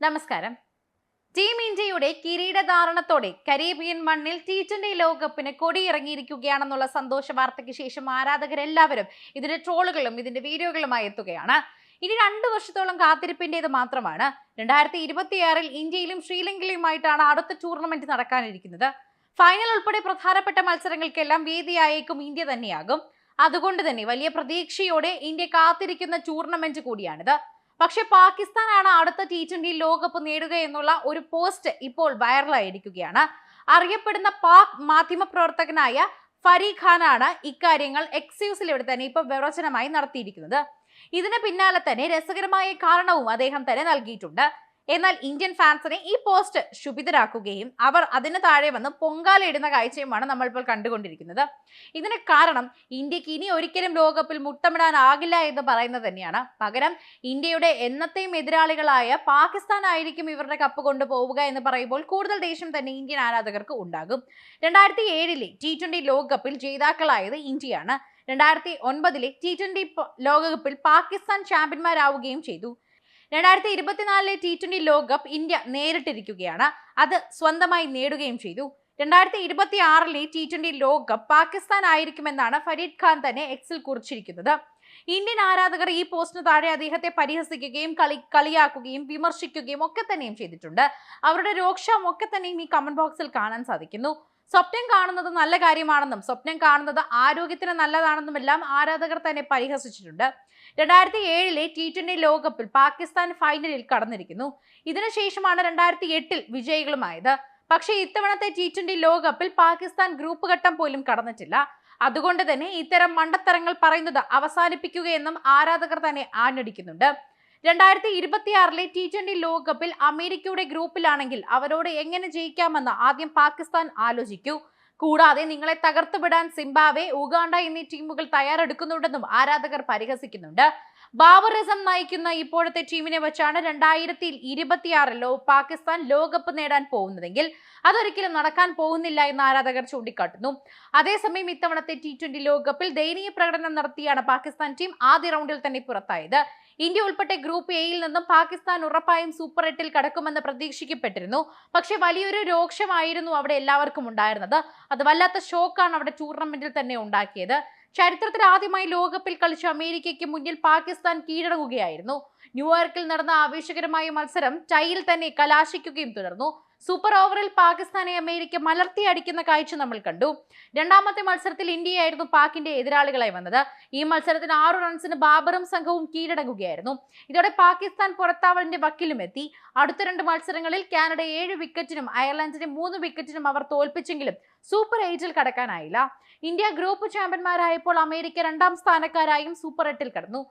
നമസ്കാരം. ടീം ഇന്ത്യയുടെ കിരീടധാരണത്തോടെ കരീബിയൻ മണ്ണിൽ ടി ട്വന്റി ലോകകപ്പിന് കൊടിയിറങ്ങിയിരിക്കുകയാണെന്നുള്ള സന്തോഷ വാർത്തയ്ക്ക് ശേഷം ആരാധകരെല്ലാവരും ഇതിന്റെ ട്രോളുകളും ഇതിന്റെ വീഡിയോകളുമായി എത്തുകയാണ്. ഇനി രണ്ടു വർഷത്തോളം കാത്തിരിപ്പിന്റേത് മാത്രമാണ്. രണ്ടായിരത്തി ഇരുപത്തിയാറിൽ ഇന്ത്യയിലും ശ്രീലങ്കയിലുമായിട്ടാണ് അടുത്ത ടൂർണമെന്റ് നടക്കാനിരിക്കുന്നത്. ഫൈനൽ ഉൾപ്പെടെ പ്രധാനപ്പെട്ട മത്സരങ്ങൾക്കെല്ലാം വേദിയായേക്കും ഇന്ത്യ തന്നെയാകും. അതുകൊണ്ട് തന്നെ വലിയ പ്രതീക്ഷയോടെ ഇന്ത്യ കാത്തിരിക്കുന്ന ടൂർണമെന്റ് കൂടിയാണിത്. പക്ഷെ പാകിസ്ഥാനാണ് അടുത്ത ടി ട്വന്റി ലോകകപ്പ് നേടുക എന്നുള്ള ഒരു പോസ്റ്റ് ഇപ്പോൾ വൈറലായിരിക്കുകയാണ് അറിയപ്പെടുന്ന പാക് മാധ്യമ പ്രവർത്തകനായ ഫരീ ഖാനാണ് ഇക്കാര്യങ്ങൾ എക്സ്ക്യൂസിലൂടെ തന്നെ ഇപ്പൊ വിവരചനമായി നടത്തിയിരിക്കുന്നത്. ഇതിന് പിന്നാലെ തന്നെ രസകരമായ കാരണവും അദ്ദേഹം തന്നെ നൽകിയിട്ടുണ്ട്. എന്നാൽ ഇന്ത്യൻ ഫാൻസിനെ ഈ പോസ്റ്റ് ശുഭിതരാക്കുകയും അവർ അതിന് താഴെ വന്ന് പൊങ്കാലയിടുന്ന കാഴ്ചയുമാണ് നമ്മൾ ഇപ്പോൾ കണ്ടുകൊണ്ടിരിക്കുന്നത്. ഇതിന് കാരണം ഇന്ത്യയ്ക്ക് ഇനി ഒരിക്കലും ലോകകപ്പിൽ മുട്ടമിടാനാകില്ല എന്ന് പറയുന്നത് തന്നെയാണ്. പകരം ഇന്ത്യയുടെ എന്നത്തെയും എതിരാളികളായ പാകിസ്ഥാൻ ആയിരിക്കും ഇവരുടെ കപ്പ് കൊണ്ടുപോവുക എന്ന് പറയുമ്പോൾ കൂടുതൽ ദേഷ്യം തന്നെ ഇന്ത്യൻ ആരാധകർക്ക് ഉണ്ടാകും. രണ്ടായിരത്തി ഏഴിലെ ടി ട്വന്റി ലോകകപ്പിൽ ജേതാക്കളായത് ഇന്ത്യയാണ്. രണ്ടായിരത്തി ഒൻപതിലെ ടി ട്വന്റി ലോകകപ്പിൽ പാകിസ്ഥാൻ ചാമ്പ്യന്മാരാവുകയും ചെയ്തു. രണ്ടായിരത്തി ഇരുപത്തിനാലിലെ ടി ട്വന്റി ലോകകപ്പ് ഇന്ത്യ നേരിട്ടിരിക്കുകയാണ്. അത് സ്വന്തമായി നേടുകയും ചെയ്തു. രണ്ടായിരത്തി ഇരുപത്തി ആറിലെ ടി ട്വന്റി ലോകകപ്പ് പാകിസ്ഥാൻ ആയിരിക്കുമെന്നാണ് ഫരീദ് ഖാൻ തന്നെ എക്സിൽ കുറിച്ചിരിക്കുന്നത്. ഇന്ത്യൻ ആരാധകർ ഈ പോസ്റ്റിന് താഴെ അദ്ദേഹത്തെ പരിഹസിക്കുകയും കളി കളിയാക്കുകയും വിമർശിക്കുകയും ഒക്കെ തന്നെയും ചെയ്തിട്ടുണ്ട്. അവരുടെ രോക്ഷം ഒക്കെ തന്നെയും ഈ കമന്റ് ബോക്സിൽ കാണാൻ സാധിക്കുന്നു. സ്വപ്നം കാണുന്നത് നല്ല കാര്യമാണെന്നും സ്വപ്നം കാണുന്നത് ആരോഗ്യത്തിന് നല്ലതാണെന്നും എല്ലാം ആരാധകർ തന്നെ പരിഹസിച്ചിട്ടുണ്ട്. രണ്ടായിരത്തി ഏഴിലെ ടി ട്വന്റി ലോകകപ്പിൽ പാകിസ്ഥാൻ ഫൈനലിൽ കടന്നിരിക്കുന്നു. ഇതിനുശേഷമാണ് രണ്ടായിരത്തി എട്ടിൽ വിജയികളുമായത്. പക്ഷേ ഇത്തവണത്തെ ടി ട്വന്റി ലോകകപ്പിൽ പാകിസ്ഥാൻ ഗ്രൂപ്പ് ഘട്ടം പോലും കടന്നിട്ടില്ല. അതുകൊണ്ട് തന്നെ ഇത്തരം മണ്ടത്തരങ്ങൾ പറയുന്നത് അവസാനിപ്പിക്കുകയെന്നും ആരാധകർ തന്നെ ആഞ്ഞടിക്കുന്നുണ്ട്. രണ്ടായിരത്തി ഇരുപത്തിയാറിലെ ടി ട്വന്റി ലോകകപ്പിൽ അമേരിക്കയുടെ ഗ്രൂപ്പിലാണെങ്കിൽ അവരോട് എങ്ങനെ ജയിക്കാമെന്ന് ആദ്യം പാകിസ്ഥാൻ ആലോചിക്കൂ. കൂടാതെ നിങ്ങളെ തകർത്തുവിടാൻ സിംബാവെ ഉഗാണ്ട എന്നീ ടീമുകൾ തയ്യാറെടുക്കുന്നുണ്ടെന്നും ആരാധകർ പരിഹസിക്കുന്നുണ്ട്. ബാബർ നയിക്കുന്ന ഇപ്പോഴത്തെ ടീമിനെ വെച്ചാണ് രണ്ടായിരത്തി ഇരുപത്തിയാറിലോ പാകിസ്ഥാൻ ലോകകപ്പ് നേടാൻ പോകുന്നതെങ്കിൽ അതൊരിക്കലും നടക്കാൻ പോകുന്നില്ല എന്ന് ആരാധകർ ചൂണ്ടിക്കാട്ടുന്നു. അതേസമയം ഇത്തവണത്തെ ടി ട്വന്റി ലോകകപ്പിൽ ദയനീയ പ്രകടനം നടത്തിയാണ് പാകിസ്ഥാൻ ടീം ആദ്യ റൗണ്ടിൽ തന്നെ പുറത്തായത്. ഇന്ത്യ ഉൾപ്പെട്ട ഗ്രൂപ്പ് എയിൽ നിന്നും പാകിസ്ഥാൻ ഉറപ്പായും സൂപ്പർ എട്ടിൽ കടക്കുമെന്ന് പ്രതീക്ഷിക്കപ്പെട്ടിരുന്നു. പക്ഷെ വലിയൊരു രോക്ഷമായിരുന്നു അവിടെ എല്ലാവർക്കും ഉണ്ടായിരുന്നത്. അത് വല്ലാത്ത ഷോക്കാണ് അവിടെ ടൂർണമെന്റിൽ തന്നെ ഉണ്ടാക്കിയത്. ചരിത്രത്തിൽ ആദ്യമായി ലോകകപ്പിൽ കളിച്ച അമേരിക്കയ്ക്ക് മുന്നിൽ പാകിസ്ഥാൻ കീഴടങ്ങുകയായിരുന്നു. ന്യൂയോർക്കിൽ നടന്ന ആവേശകരമായ മത്സരം ടൈയിൽ തന്നെ കലാശിക്കുകയും തുടർന്നു. സൂപ്പർ ഓവറിൽ പാകിസ്ഥാനെ അമേരിക്ക മലർത്തി അടിക്കുന്ന കാഴ്ച നമ്മൾ കണ്ടു. രണ്ടാമത്തെ മത്സരത്തിൽ ഇന്ത്യയായിരുന്നു പാക്കിന്റെ എതിരാളികളായി വന്നത്. ഈ മത്സരത്തിന് ആറു റൺസിന് ബാബറും സംഘവും കീഴടങ്ങുകയായിരുന്നു. ഇതോടെ പാകിസ്ഥാൻ പുറത്താവലിന്റെ വക്കിലും എത്തി. അടുത്ത രണ്ട് മത്സരങ്ങളിൽ കാനഡ ഏഴ് വിക്കറ്റിനും അയർലൻഡിനെ മൂന്ന് വിക്കറ്റിനും അവർ തോൽപ്പിച്ചെങ്കിലും സൂപ്പർ എയ്റ്റിൽ കടക്കാനായില്ല. ഇന്ത്യ ഗ്രൂപ്പ് ചാമ്പ്യന്മാരായപ്പോൾ അമേരിക്ക രണ്ടാം സ്ഥാനക്കാരായും സൂപ്പർ എട്ടിൽ കടന്നു.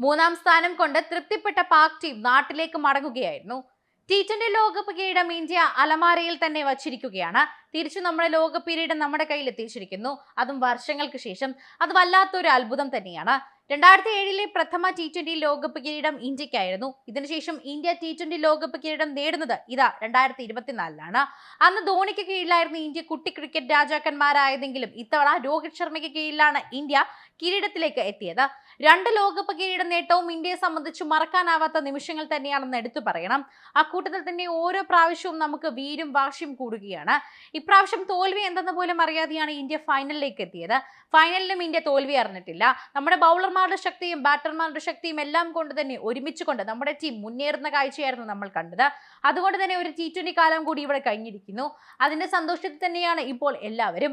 മൂന്നാം സ്ഥാനം കൊണ്ട് തൃപ്തിപ്പെട്ട പാക് ടീം നാട്ടിലേക്ക് മടങ്ങുകയായിരുന്നു. ടി ട്വന്റി ലോകകപ്പ് കിരീടം ഇന്ത്യ അലമാരയിൽ തന്നെ വച്ചിരിക്കുകയാണ്. തിരിച്ചു നമ്മുടെ ലോകകപ്പ് കിരീടം നമ്മുടെ കയ്യിൽ എത്തിച്ചിരിക്കുന്നു അതും വർഷങ്ങൾക്ക് ശേഷം. അത് വല്ലാത്തൊരു അത്ഭുതം തന്നെയാണ്. രണ്ടായിരത്തി ഏഴിലെ പ്രഥമ ടി ട്വന്റി ലോകകപ്പ് കിരീടം ഇന്ത്യക്കായിരുന്നു. ഇതിനുശേഷം ഇന്ത്യ ടി ട്വന്റി ലോകകപ്പ് കിരീടം നേടുന്നത് ഇതാ രണ്ടായിരത്തി ഇരുപത്തിനാലിലാണ് അന്ന് ധോണിക്ക് കീഴിലായിരുന്നു ഇന്ത്യ കുട്ടി ക്രിക്കറ്റ് രാജാക്കന്മാരായതെങ്കിലും ഇത്തവണ രോഹിത് ശർമ്മയ്ക്ക് കീഴിലാണ് ഇന്ത്യ കിരീടത്തിലേക്ക് എത്തിയത്. രണ്ട് ലോകകപ്പ് കിരീട നേട്ടവും ഇന്ത്യയെ സംബന്ധിച്ച് മറക്കാനാവാത്ത നിമിഷങ്ങൾ തന്നെയാണെന്ന് എടുത്തു പറയണം. അക്കൂട്ടത്തിൽ തന്നെ ഓരോ പ്രാവശ്യവും നമുക്ക് വീരും വാശിയും കൂടുകയാണ്. ഇപ്രാവശ്യം തോൽവി എന്തെന്ന് പോലും അറിയാതെയാണ് ഇന്ത്യ ഫൈനലിലേക്ക് എത്തിയത്. ഫൈനലിലും ഇന്ത്യ തോൽവി അറിഞ്ഞിട്ടില്ല. നമ്മുടെ ബൗളർമാരുടെ ശക്തിയും ബാറ്റർമാരുടെ ശക്തിയും എല്ലാം കൊണ്ട് തന്നെ ഒരുമിച്ച് കൊണ്ട് നമ്മുടെ ടീം മുന്നേറുന്ന കാഴ്ചയായിരുന്നു നമ്മൾ കണ്ടത്. അതുകൊണ്ട് തന്നെ ഒരു ടി ട്വന്റി കാലം കൂടി ഇവിടെ കഴിഞ്ഞിരിക്കുന്നു. അതിന്റെ സന്തോഷത്തിൽ തന്നെയാണ് ഇപ്പോൾ എല്ലാവരും